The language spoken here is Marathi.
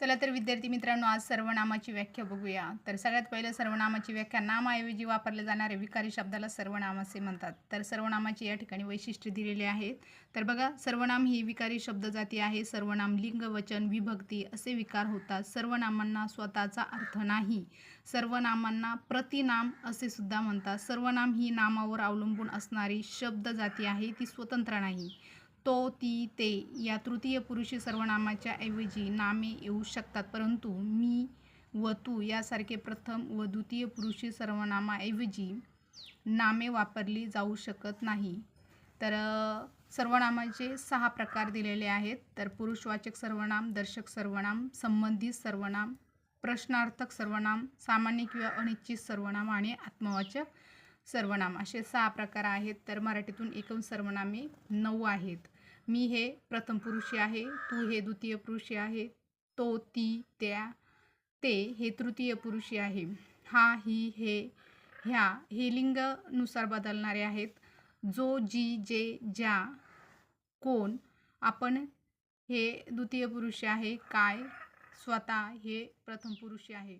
चला तर विद्यार्थी मित्रांनो आज सर्वनामाची व्याख्या बघूया. तर सगळ्यात पहिलं सर्वनामाची व्याख्या नामाऐवजी वापरल्या जाणाऱ्या विकारी शब्दाला सर्वनाम असे म्हणतात. तर सर्वनामाची या ठिकाणी वैशिष्ट्य दिलेले आहेत. तर बघा सर्वनाम ही विकारी शब्द जाती आहे. सर्वनाम लिंग वचन विभक्ती असे विकार होतात. सर्वनामांना स्वतःचा अर्थ नाही. सर्वनामांना प्रतिनाम असे सुद्धा म्हणतात. सर्वनाम ही नामावर अवलंबून असणारी शब्द जाती आहे. ती स्वतंत्र नाही. तो ती ते या तृतीय पुरुषी सर्वनामाच्या ऐवजी नामे येऊ शकतात. परंतु मी व तू यासारखे प्रथम व द्वितीय पुरुषी सर्वनामाऐवजी नामे वापरली जाऊ शकत नाही. तर सर्वनामाचे सहा प्रकार दिलेले आहेत. तर पुरुषवाचक सर्वनाम दर्शक सर्वनाम संबंधित सर्वनाम प्रश्नार्थक सर्वनाम सामान्य किंवा अनिश्चित सर्वनाम आणि आत्मवाचक सर्वनाम. असे सहा प्रकार आहेत. तर मराठीतून एकूण सर्वनामे नऊ आहेत. मी हे प्रथम पुरुषी आहे तू हे द्वितीय पुरुषी आहे तो ती त्या ते हे तृतीय पुरुषी आहे. हा ही हे ह्या हे लिंगनुसार बदलणारे आहेत. जो जी जे ज्या कोण आपण हे द्वितीय पुरुषी आहे काय स्वतः हे प्रथम पुरुषी आहे.